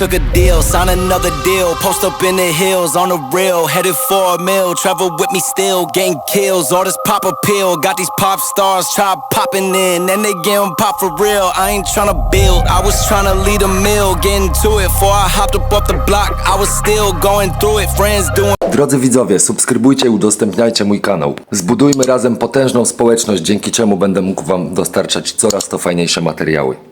took a deal, sign another deal. Post up in the hills on the real, headed for a mill. Travel with me still, getting kills. All this pop appeal, got these pop stars try popping in, and they getting pop for real. I ain't tryna build, I was tryna lead a mill, getting to it. Before I hopped up off the block, I was still going through it. Friends doing. Drodzy widzowie, subskrybujcie i udostępniajcie mój kanał. Zbudujmy razem potężną społeczność, dzięki czemu będę mógł Wam dostarczać coraz to fajniejsze materiały.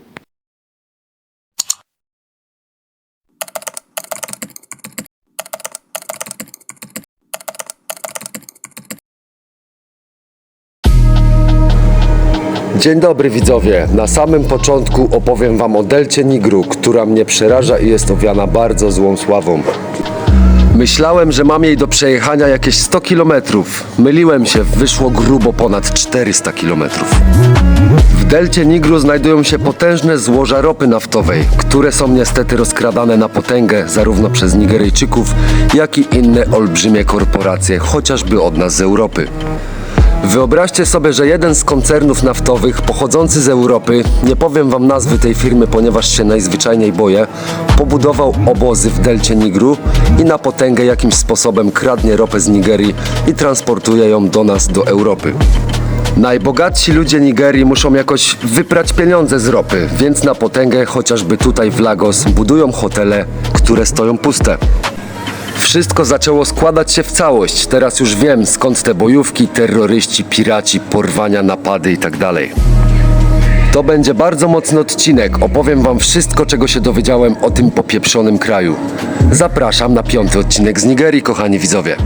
Dzień dobry widzowie. Na samym początku opowiem Wam o Delcie Nigru, która mnie przeraża i jest owiana bardzo złą sławą. Myślałem, że mam jej do przejechania jakieś 100 km. Myliłem się, wyszło grubo ponad 400 km. W delcie Nigru znajdują się potężne złoża ropy naftowej, które są niestety rozkradane na potęgę zarówno przez Nigeryjczyków, jak i inne olbrzymie korporacje, chociażby od nas z Europy. Wyobraźcie sobie, że jeden z koncernów naftowych pochodzący z Europy, nie powiem wam nazwy tej firmy, ponieważ się najzwyczajniej boję, pobudował obozy w delcie Nigru i na potęgę jakimś sposobem kradnie ropę z Nigerii i transportuje ją do nas, do Europy. Najbogatsi ludzie Nigerii muszą jakoś wyprać pieniądze z ropy, więc na potęgę, chociażby tutaj w Lagos, budują hotele, które stoją puste. Wszystko zaczęło składać się w całość. Teraz już wiem skąd te bojówki, terroryści, piraci, porwania, napady itd. To będzie bardzo mocny odcinek. Opowiem wam wszystko, czego się dowiedziałem o tym popieprzonym kraju. Zapraszam na piąty odcinek z Nigerii, kochani widzowie.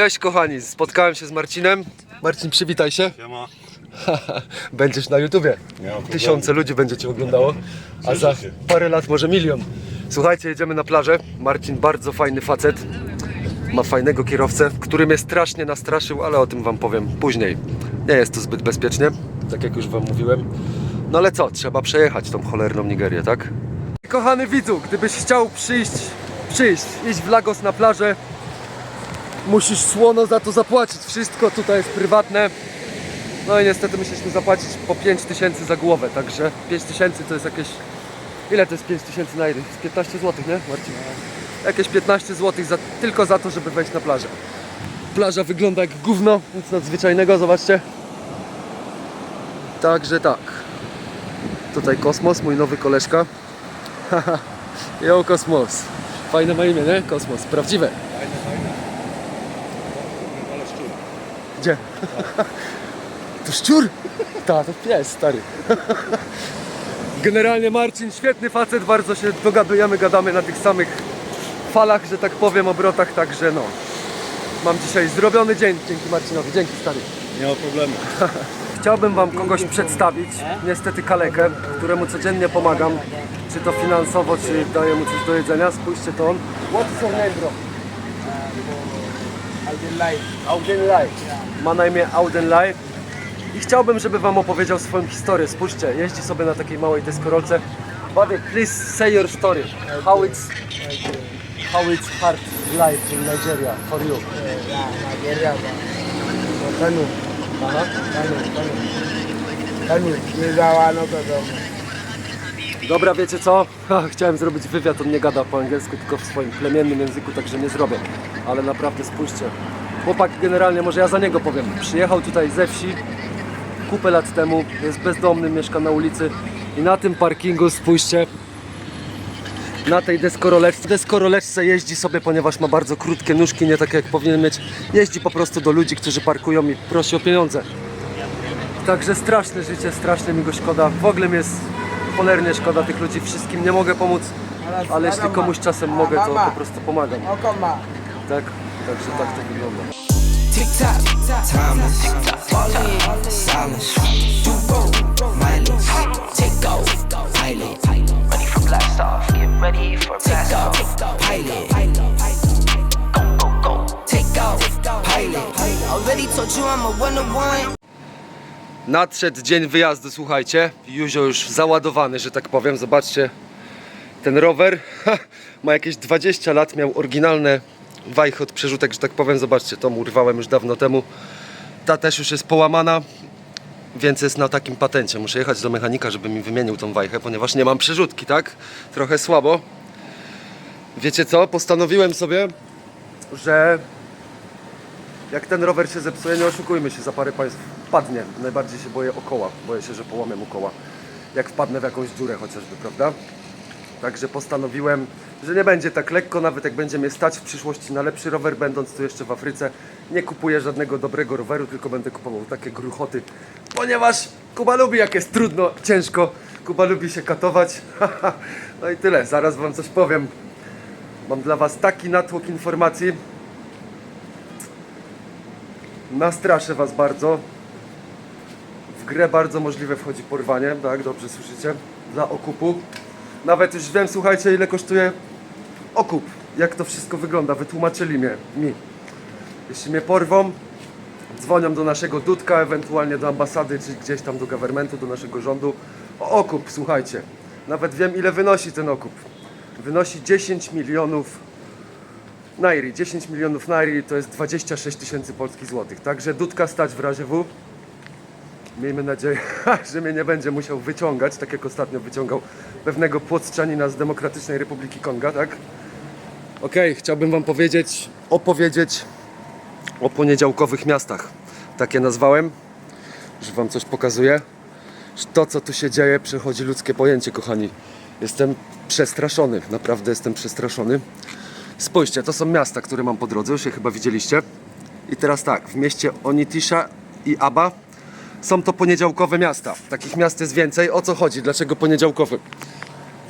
Cześć kochani, spotkałem się z Marcinem. Marcin, przywitaj się. Siema. Będziesz na YouTubie. Tysiące ludzi będzie cię oglądało, a za parę lat może milion. Słuchajcie, jedziemy na plażę. Marcin bardzo fajny facet. Ma fajnego kierowcę, który mnie strasznie nastraszył, ale o tym wam powiem później. Nie jest to zbyt bezpiecznie, tak jak już wam mówiłem. No ale co, trzeba przejechać tą cholerną Nigerię, tak? Kochany widzu, gdybyś chciał przyjść, przyjść, iść w Lagos na plażę, musisz słono za to zapłacić. Wszystko tutaj jest prywatne. No i niestety musieliśmy zapłacić po 5 tysięcy za głowę, także 5 tysięcy to jest jakieś... Ile to jest 5 tysięcy na jeden? To jest 15 zł, nie Marcin? Jakieś 15 zł za, tylko za to, żeby wejść na plażę. Plaża wygląda jak gówno, nic nadzwyczajnego, zobaczcie. Także tak. Tutaj Kosmos, mój nowy koleżka. Haha, Yo Kosmos. Fajne ma imię, nie? Kosmos, prawdziwe. Fajne, fajne. Ale szczur. Gdzie? To szczur? Ta, to pies, stary. Generalnie Marcin, świetny facet, bardzo się dogadujemy, gadamy na tych samych falach, że tak powiem, obrotach, także no. Mam dzisiaj zrobiony dzień dzięki Marcinowi, dzięki stary. Nie ma problemu. Chciałbym Wam kogoś przedstawić, niestety kalekę, któremu codziennie pomagam, czy to finansowo, czy daję mu coś do jedzenia. Spójrzcie to on. What is your name, bro? Auden Lai. Ma na imię Auden Lai. I chciałbym, żeby Wam opowiedział swoją historię. Spójrzcie, jeździ sobie na takiej małej deskorolce. Buddy, please say your story. How it's, how it's hard life in Nigeria for you. Nigeria ba. Kanu. Aha. Kano, Kano. Kano, Gezawa no wiadomo. Dobra, wiecie co? Chciałem zrobić wywiad, on nie gada po angielsku, tylko w swoim plemiennym języku, także nie zrobię. Ale naprawdę spójrzcie. Chłopak generalnie, może ja za niego powiem, przyjechał tutaj ze wsi kupę lat temu, jest bezdomny, mieszka na ulicy i na tym parkingu, spójrzcie, na tej deskoroleczce. Deskoroleczce jeździ sobie, ponieważ ma bardzo krótkie nóżki, nie takie jak powinien mieć. Jeździ po prostu do ludzi, którzy parkują i prosi o pieniądze. Także straszne życie, strasznie mi go szkoda. W ogóle jest cholernie szkoda tych ludzi. Wszystkim nie mogę pomóc, ale jeśli komuś czasem mogę, to po prostu pomagam. Tak? Także tak to wygląda. Tick tock, timeless. Fall in, silence. You roll, mindless. Take off, pilot. Ready for blast off. Get ready for blast off. Pilot. Go, go, go. Take off, pilot. Already told you I'm a one to one. Nadszedł dzień wyjazdu, słuchajcie. Juzio już załadowany, że tak powiem. Zobaczcie, ten rower ha, ma jakieś 20 lat, miał oryginalne wajchy od przerzutek, że tak powiem. Zobaczcie, tą urwałem już dawno temu. Ta też już jest połamana, więc jest na takim patencie. Muszę jechać do mechanika, żeby mi wymienił tą wajchę, ponieważ nie mam przerzutki, tak? Trochę słabo. Wiecie co? Postanowiłem sobie, że jak ten rower się zepsuje, nie oszukujmy się, za parę państw padnie. Najbardziej się boję o koła. Boję się, że połamę mu koła. Jak wpadnę w jakąś dziurę chociażby, prawda? Także postanowiłem, że nie będzie tak lekko, nawet jak będzie mnie stać w przyszłości na lepszy rower, będąc tu jeszcze w Afryce. Nie kupuję żadnego dobrego roweru, tylko będę kupował takie gruchoty, ponieważ Kuba lubi jak jest trudno, ciężko. Kuba lubi się katować. no i tyle, zaraz wam coś powiem. Mam dla was taki natłok informacji. Nastraszę was bardzo. Grę bardzo możliwe wchodzi porwanie, tak, dobrze słyszycie? Dla okupu. Nawet już wiem, słuchajcie, ile kosztuje okup. Jak to wszystko wygląda, wytłumaczyli mnie, mi. Jeśli mnie porwą, dzwonią do naszego Dudka, ewentualnie do ambasady, czy gdzieś tam do governmentu, do naszego rządu o okup, słuchajcie. Nawet wiem, ile wynosi ten okup. Wynosi 10 milionów nairi. 10 milionów nairi to jest 26 tysięcy polskich złotych. Także Dudka stać w razie W. Miejmy nadzieję, że mnie nie będzie musiał wyciągać, tak jak ostatnio wyciągał pewnego płotczanina z Demokratycznej Republiki Konga, tak? Okej, chciałbym wam powiedzieć, opowiedzieć o poniedziałkowych miastach. Takie nazwałem, że wam coś pokazuję. Że To, co tu się dzieje, przechodzi ludzkie pojęcie, kochani. Jestem przestraszony, naprawdę jestem przestraszony. Spójrzcie, to są miasta, które mam po drodze, już je chyba widzieliście. I teraz tak, w mieście Onitisha i Aba są to poniedziałkowe miasta. Takich miast jest więcej. O co chodzi? Dlaczego poniedziałkowe?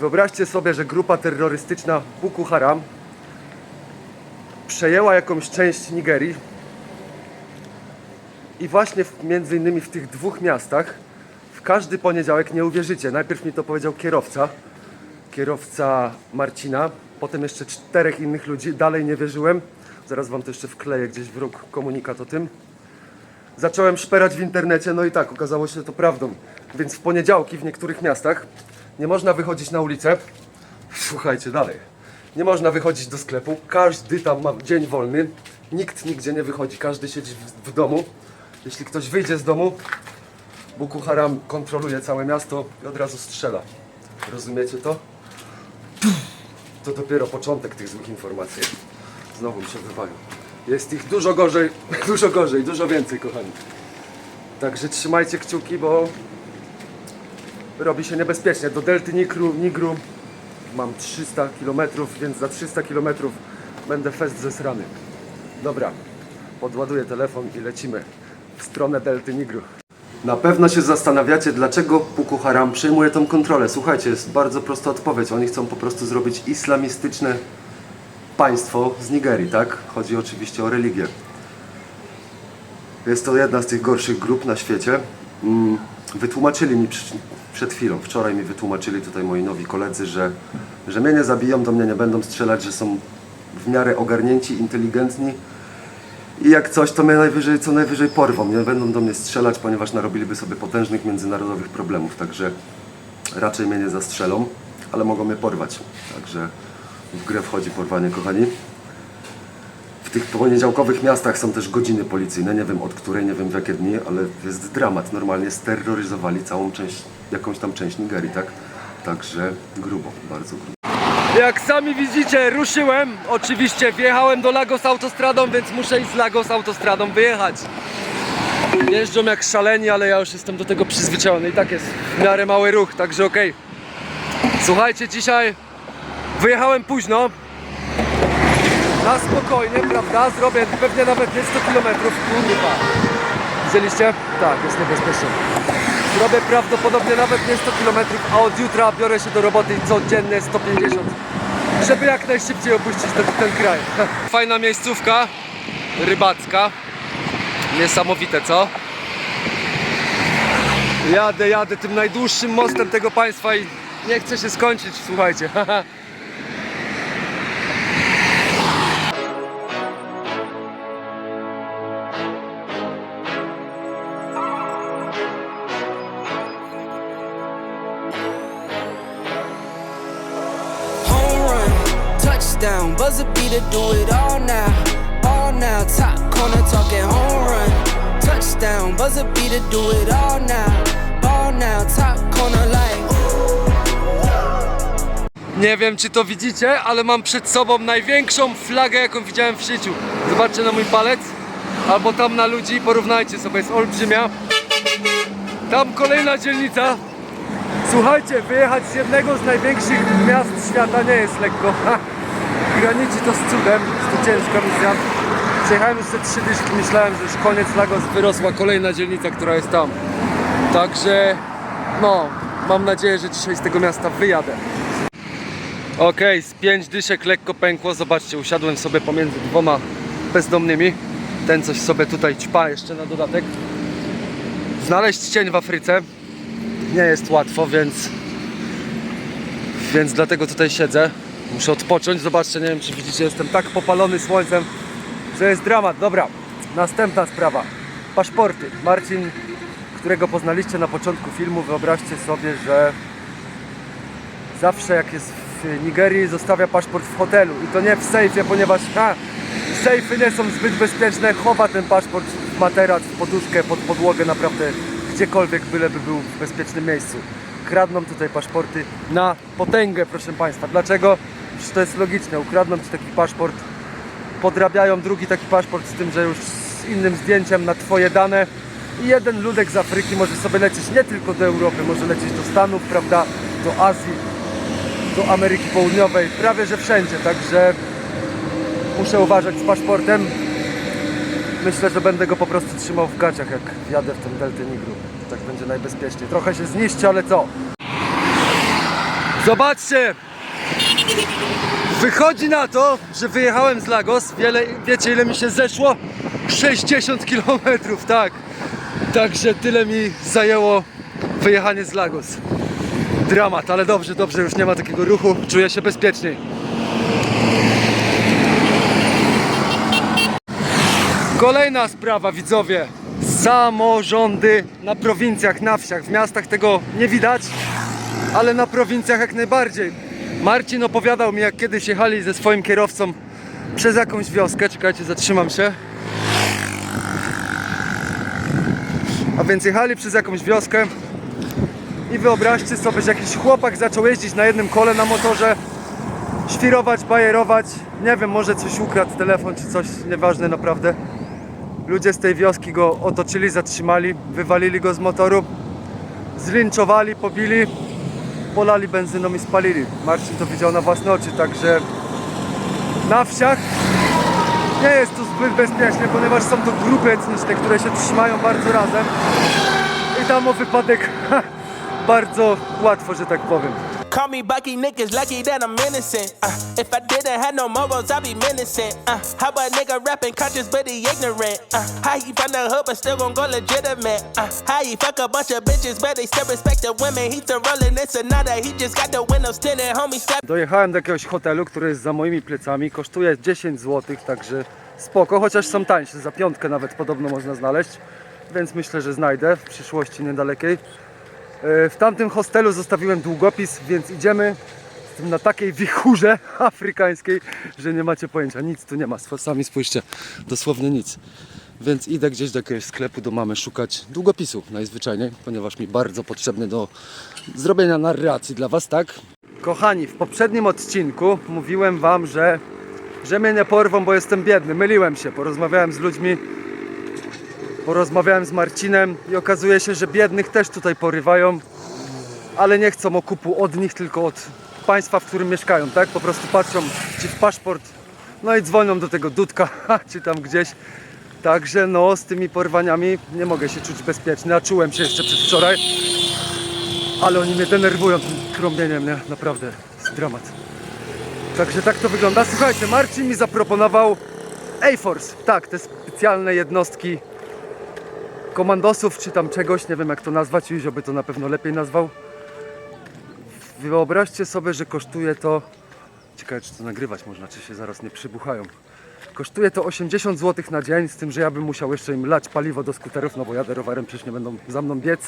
Wyobraźcie sobie, że grupa terrorystyczna Boko Haram przejęła jakąś część Nigerii i właśnie w, między innymi w tych dwóch miastach w każdy poniedziałek, nie uwierzycie, najpierw mi to powiedział kierowca, kierowca Marcina, potem jeszcze czterech innych ludzi, dalej nie wierzyłem, zaraz wam to jeszcze wkleję gdzieś w róg komunikat o tym. Zacząłem szperać w internecie, no i tak, okazało się to prawdą. Więc w poniedziałki w niektórych miastach nie można wychodzić na ulicę. Słuchajcie dalej. Nie można wychodzić do sklepu, każdy tam ma dzień wolny, nikt nigdzie nie wychodzi, każdy siedzi w, w domu. Jeśli ktoś wyjdzie z domu, Boko Haram kontroluje całe miasto i od razu strzela. Rozumiecie to? To dopiero początek tych złych informacji. Znowu mi się wywalił. Jest ich dużo gorzej, dużo gorzej, dużo więcej, kochani. Także trzymajcie kciuki, bo robi się niebezpiecznie. Do delty Nigru, Nigru mam 300 km, więc za 300 km będę fest zesrany. Dobra, podładuję telefon i lecimy w stronę delty Nigru. Na pewno się zastanawiacie, dlaczego Boko Haram przejmuje tą kontrolę. Słuchajcie, jest bardzo prosta odpowiedź. Oni chcą po prostu zrobić islamistyczne państwo z Nigerii, tak? Chodzi oczywiście o religię. Jest to jedna z tych gorszych grup na świecie. Mm, Wytłumaczyli mi przed chwilą, wczoraj mi wytłumaczyli tutaj moi nowi koledzy, że, że mnie nie zabiją, do mnie nie będą strzelać, że są w miarę ogarnięci, inteligentni i jak coś, to mnie najwyżej, co najwyżej porwą. Nie będą do mnie strzelać, ponieważ narobiliby sobie potężnych międzynarodowych problemów, także raczej mnie nie zastrzelą, ale mogą mnie porwać. Także w grę wchodzi porwanie, kochani. W tych poniedziałkowych miastach są też godziny policyjne, nie wiem od której, nie wiem w jakie dni, ale jest dramat. Normalnie steroryzowali całą część, jakąś tam część Nigerii, tak? Także grubo, bardzo grubo. Jak sami widzicie, ruszyłem. Oczywiście wjechałem do Lagos autostradą, więc muszę iść z Lagos autostradą wyjechać. Jeżdżą jak szaleni, ale ja już jestem do tego przyzwyczajony i tak jest w miarę mały ruch, także okej. Słuchajcie, dzisiaj wyjechałem późno, na spokojnie, prawda? Zrobię pewnie nawet nie 100 km. Kurwa. Widzieliście? Tak, jest niebezpieczne. Zrobię prawdopodobnie nawet nie 100 km, a od jutra biorę się do roboty codziennie 150. Żeby jak najszybciej opuścić ten, ten kraj. Fajna miejscówka rybacka. Niesamowite, co? Jadę, jadę tym najdłuższym mostem tego państwa i nie chcę się skończyć, słuchajcie. touchdown, buzzer beater, do it all now. now. Top corner talking home run. Touchdown, buzzer beater, do it all now. Ball now, top corner like. Nie wiem, czy to widzicie, ale mam przed sobą największą flagę, jaką widziałem w życiu. Zobaczcie na mój palec, albo tam na ludzi, porównajcie sobie, jest olbrzymia. Tam kolejna dzielnica. Słuchajcie, wyjechać z jednego z największych miast świata nie jest lekko. Graniczy to z cudem, jest to ciężka misja. Przejechałem już te trzy dyszki, myślałem, że już koniec Lagos, wyrosła kolejna dzielnica, która jest tam. Także, no, mam nadzieję, że dzisiaj z tego miasta wyjadę. Okej, z pięć dyszek lekko pękło. Zobaczcie, usiadłem sobie pomiędzy dwoma bezdomnymi. Ten coś sobie tutaj ćpa jeszcze na dodatek. Znaleźć cień w Afryce nie jest łatwo, więc więc dlatego tutaj siedzę. Muszę odpocząć. Zobaczcie, nie wiem czy widzicie, jestem tak popalony słońcem, że jest dramat. Dobra, następna sprawa. Paszporty. Marcin, którego poznaliście na początku filmu, wyobraźcie sobie, że zawsze jak jest w Nigerii zostawia paszport w hotelu i to nie w sejfie, ponieważ ha, sejfy nie są zbyt bezpieczne, chowa ten paszport w materac, w poduszkę, pod podłogę, naprawdę gdziekolwiek, byleby był w bezpiecznym miejscu. Kradną tutaj paszporty na potęgę, proszę Państwa. Dlaczego? Przecież to jest logiczne, ukradną Ci taki paszport, podrabiają drugi taki paszport z tym, że już z innym zdjęciem na Twoje dane i jeden ludek z Afryki może sobie lecieć nie tylko do Europy, może lecieć do Stanów, prawda, do Azji, do Ameryki Południowej, prawie że wszędzie, także muszę uważać z paszportem. Myślę, że będę go po prostu trzymał w gaciach, jak wjadę w ten Deltę Nigru. Tak będzie najbezpieczniej. Trochę się zniszczy, ale co? Zobaczcie! Wychodzi na to, że wyjechałem z Lagos. Wiele, wiecie ile mi się zeszło? 60 km, tak. Także tyle mi zajęło wyjechanie z Lagos. Dramat, ale dobrze, dobrze, już nie ma takiego ruchu. Czuję się bezpieczniej. Kolejna sprawa, widzowie. Samorządy na prowincjach, na wsiach. W miastach tego nie widać, ale na prowincjach jak najbardziej. Marcin opowiadał mi, jak kiedyś jechali ze swoim kierowcą przez jakąś wioskę. Czekajcie, zatrzymam się. A więc jechali przez jakąś wioskę i wyobraźcie sobie, że jakiś chłopak zaczął jeździć na jednym kole na motorze, świrować, bajerować. Nie wiem, może coś ukradł, telefon czy coś, nieważne naprawdę. Ludzie z tej wioski go otoczyli, zatrzymali, wywalili go z motoru, zlinczowali, pobili, polali benzyną i spalili. Marcin to widział na własne oczy, także na wsiach nie jest to zbyt bezpiecznie, ponieważ są to grupy etniczne, które się trzymają bardzo razem i tam o wypadek bardzo łatwo, że tak powiem. Call me Bucky lucky that I'm innocent. Uh, if I didn't have no morals, I'd be menacing. Uh, how nigga rapping conscious but he ignorant? Uh, how he the hood but still gon' go legitimate? Uh, how he fuck a bunch of bitches but they still respect the women? Rolling this another, he just got the windows tinted, homie. Step Dojechałem do jakiegoś hotelu, który jest za moimi plecami. Kosztuje 10 zł, także spoko, chociaż są tańsze. Za piątkę nawet podobno można znaleźć, więc myślę, że znajdę w przyszłości niedalekiej. E, W tamtym hostelu zostawiłem długopis, więc idziemy z tym na takiej wichurze afrykańskiej, że nie macie pojęcia. Nic tu nie ma. Sami spójrzcie, dosłownie nic. Więc idę gdzieś do jakiegoś sklepu do mamy szukać długopisu najzwyczajniej, ponieważ mi bardzo potrzebny do zrobienia narracji dla Was, tak? Kochani, w poprzednim odcinku mówiłem Wam, że, że mnie nie porwą, bo jestem biedny. Myliłem się, porozmawiałem z ludźmi, porozmawiałem z Marcinem i okazuje się, że biednych też tutaj porywają, ale nie chcą okupu od nich, tylko od państwa, w którym mieszkają, tak? Po prostu patrzą ci w paszport, no i dzwonią do tego dudka, czy tam gdzieś. Także no, z tymi porwaniami nie mogę się czuć bezpieczny, a czułem się jeszcze przedwczoraj. Ale oni mnie denerwują tym krąbieniem, nie? Naprawdę, jest dramat. Także tak to wygląda. Słuchajcie, Marcin mi zaproponował A-Force. Tak, te specjalne jednostki komandosów, czy tam czegoś, nie wiem jak to nazwać, Józio by to na pewno lepiej nazwał. Wyobraźcie sobie, że kosztuje to... Ciekawe, czy to nagrywać można, czy się zaraz nie przybuchają. Kosztuje to 80 zł na dzień, z tym, że ja bym musiał jeszcze im lać paliwo do skuterów, no bo jadę rowerem, przecież nie będą za mną biec.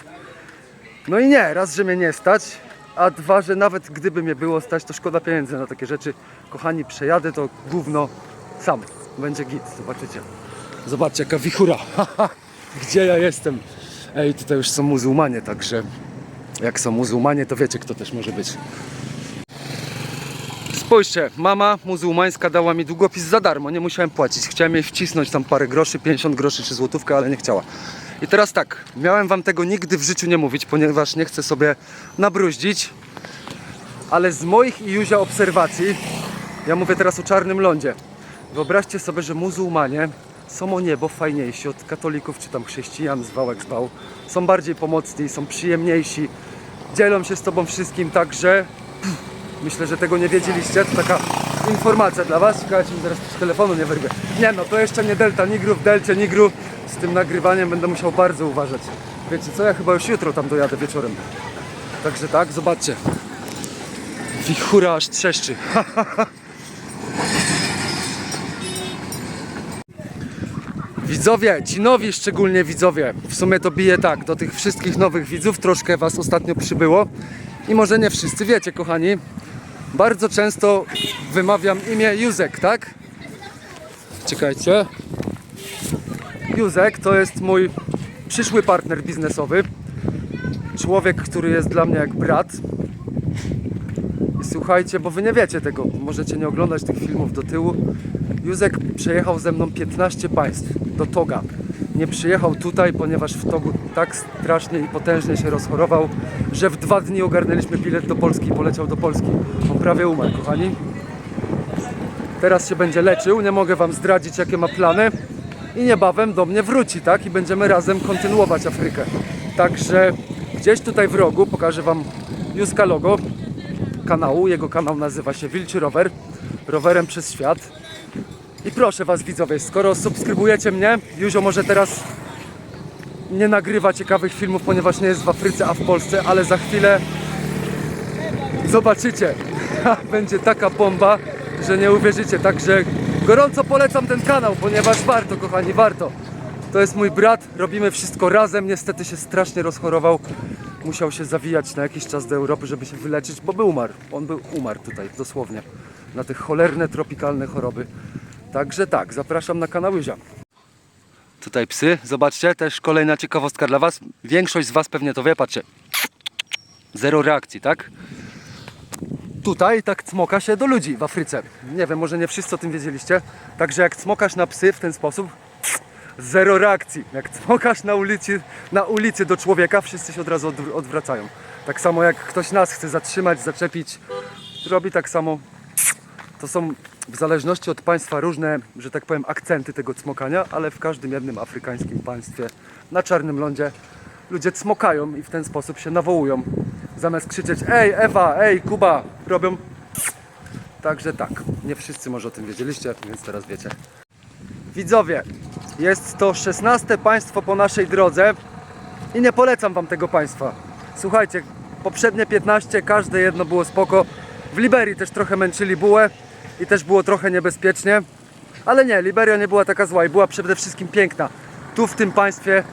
No i nie, raz, że mnie nie stać, a dwa, że nawet gdyby mnie było stać, to szkoda pieniędzy na takie rzeczy. Kochani, przejadę to gówno sam. będzie git, zobaczycie. Zobaczcie jaka wichura. Gdzie ja jestem? Ej, tutaj już są muzułmanie, także jak są muzułmanie, to wiecie kto też może być. Spójrzcie, mama muzułmańska dała mi długopis za darmo, nie musiałem płacić. Chciałem jej wcisnąć tam parę groszy, 50 groszy czy złotówkę, ale nie chciała. I teraz tak, miałem wam tego nigdy w życiu nie mówić, ponieważ nie chcę sobie nabruździć, ale z moich i Juzia obserwacji, ja mówię teraz o czarnym lądzie, wyobraźcie sobie, że muzułmanie są o niebo fajniejsi od katolików czy tam chrześcijan, zwał jak zwał. Są bardziej pomocni, są przyjemniejsi, dzielą się z tobą wszystkim, także Myślę, że tego nie wiedzieliście. To taka informacja dla Was. Czekajcie, mi zaraz z telefonu nie wyrwie. Nie no, to jeszcze nie Delta Nigru. W Delcie Nigru z tym nagrywaniem będę musiał bardzo uważać. Wiecie co, ja chyba już jutro tam dojadę wieczorem. Także tak, zobaczcie. Wichura aż trzeszczy. Widzowie, ci nowi szczególnie widzowie, w sumie to bije tak, do tych wszystkich nowych widzów troszkę was ostatnio przybyło i może nie wszyscy wiecie, kochani, bardzo często wymawiam imię Józek, tak? Czekajcie. Józek to jest mój przyszły partner biznesowy, człowiek, który jest dla mnie jak brat. Słuchajcie, bo wy nie wiecie tego, możecie nie oglądać tych filmów do tyłu. Józek przejechał ze mną 15 państw do Toga. Nie przyjechał tutaj, ponieważ w Togu tak strasznie i potężnie się rozchorował, że w dwa dni ogarnęliśmy bilet do Polski i poleciał do Polski. On prawie umarł, kochani. Teraz się będzie leczył, nie mogę wam zdradzić jakie ma plany i niebawem do mnie wróci, tak? I będziemy razem kontynuować Afrykę. Także gdzieś tutaj w rogu pokażę wam Józka logo kanału. Jego kanał nazywa się Wilczy Rower. Rowerem przez świat. I proszę Was widzowie, skoro subskrybujecie mnie, Józio może teraz nie nagrywa ciekawych filmów, ponieważ nie jest w Afryce, a w Polsce, ale za chwilę zobaczycie. Będzie taka bomba, że nie uwierzycie. Także gorąco polecam ten kanał, ponieważ warto, kochani, warto. To jest mój brat, robimy wszystko razem. Niestety się strasznie rozchorował. Musiał się zawijać na jakiś czas do Europy, żeby się wyleczyć, bo był umarł. On był umarł tutaj, dosłownie. Na te cholerne, tropikalne choroby. Także tak, zapraszam na kanał Józia. Tutaj psy, zobaczcie, też kolejna ciekawostka dla Was. Większość z Was pewnie to wie, patrzcie. Zero reakcji, tak? Tutaj tak cmoka się do ludzi w Afryce. Nie wiem, może nie wszyscy o tym wiedzieliście. Także jak cmokasz na psy w ten sposób, zero reakcji. Jak cmokasz na ulicy, na ulicy do człowieka, wszyscy się od razu odwr- odwracają. Tak samo jak ktoś nas chce zatrzymać, zaczepić, robi tak samo. To są w zależności od państwa różne, że tak powiem, akcenty tego cmokania, ale w każdym jednym afrykańskim państwie na czarnym lądzie ludzie cmokają i w ten sposób się nawołują. Zamiast krzyczeć ej Ewa, ej Kuba, robią Także tak, nie wszyscy może o tym wiedzieliście, więc teraz wiecie. Widzowie, jest to 16 państwo po naszej drodze i nie polecam wam tego państwa. Słuchajcie, poprzednie 15, każde jedno było spoko. W Liberii też trochę męczyli bułę i też było trochę niebezpiecznie. Ale nie, Liberia nie była taka zła i była przede wszystkim piękna. Tu w tym państwie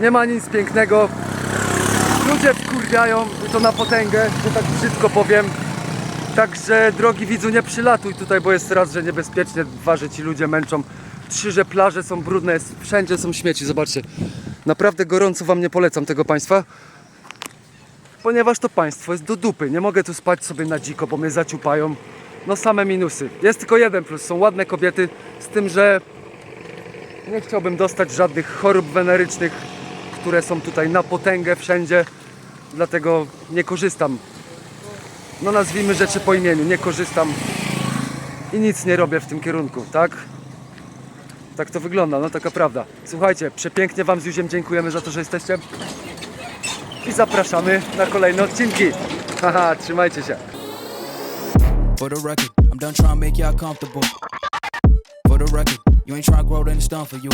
nie ma nic pięknego. Ludzie wkurwiają i to na potęgę, że tak brzydko powiem. Także drogi widzu, nie przylatuj tutaj, bo jest raz, że niebezpiecznie, dwa, że ci ludzie męczą. Trzy, że plaże są brudne, jest, wszędzie są śmieci, zobaczcie. Naprawdę gorąco wam nie polecam tego państwa, ponieważ to państwo jest do dupy. Nie mogę tu spać sobie na dziko, bo mnie zaciupają. No same minusy. Jest tylko jeden plus, są ładne kobiety, z tym, że nie chciałbym dostać żadnych chorób wenerycznych, które są tutaj na potęgę wszędzie, dlatego nie korzystam no nazwijmy rzeczy po imieniu, nie korzystam i nic nie robię w tym kierunku, tak? Tak to wygląda, no taka prawda. Słuchajcie, przepięknie Wam z Juziem dziękujemy za to, że jesteście i zapraszamy na kolejne odcinki. Haha, trzymajcie się. For the record, I'm done trying to make y'all comfortable. For the record, you ain't trying to grow, then it's done for you.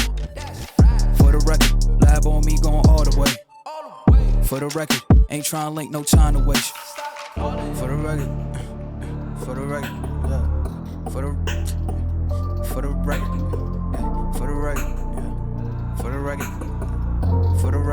For the record, lab on me going all the way. For the record, ain't trying to link, no time to waste. For the record, for the record. For the, for the record, for the record, for the record, for the record.